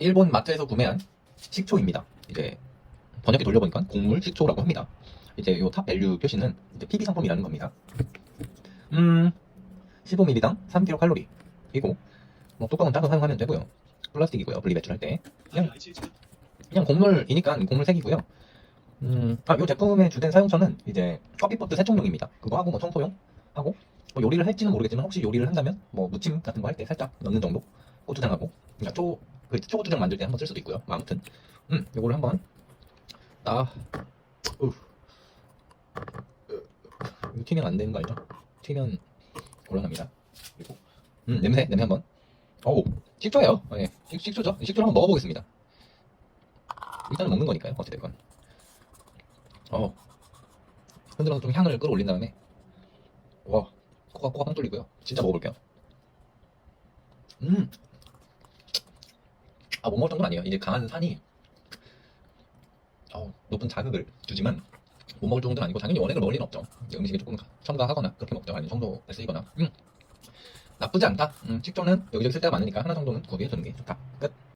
일본 마트에서 구매한 식초입니다. 이제 번역기 돌려보니까 곡물 식초라고 합니다. 이제 요 탑 밸류 표시는 이제 PB 상품이라는 겁니다. 음, 15ml당 3kcal. 이고 뭐 뚜껑은 따로 사용하면 되고요. 플라스틱이고요. 분리 배출할 때. 그냥 그냥 곡물이니까 곡물색이고요. 음, 아, 요 제품의 주된 사용처는 이제 커피포트 세척용입니다. 그거 하고 뭐 청소용 하고 뭐 요리를 할지는 모르겠지만 혹시 요리를 한다면 뭐 무침 같은 거 할 때 살짝 넣는 정도 고추장하고 그러니까 초, 그 초고추장 만들 때 한번 쓸 수도 있고요. 뭐 아무튼 음, 요거를 한번 아, 우, 이거 튀면 안 되는 거 알죠? 튀면 곤란합니다. 그리고 음, 냄새 냄새 한번. 어우, 식초예요. 예, 식, 식초죠. 식초를 한번 먹어보겠습니다. 일단은 먹는 거니까요. 어찌됐건. 어. 흔들어서 좀 향을 끌어올린 다음에 와 코가 코가 뻥 뚫리고요. 진짜 먹어볼게요. 음. 아 못 먹을 정도는 아니에요. 이제 강한 산이 어, 높은 자극을 주지만 못 먹을 정도는 아니고 당연히 원액을 먹을 리는 없죠. 음식에 조금 첨가하거나 그렇게 먹죠. 아니면 청도에 쓰이거나. 음. 나쁘지 않다. 음, 식초는 여기저기 쓸 때가 많으니까 하나 정도는 구비해 두는 게 좋다. 끝.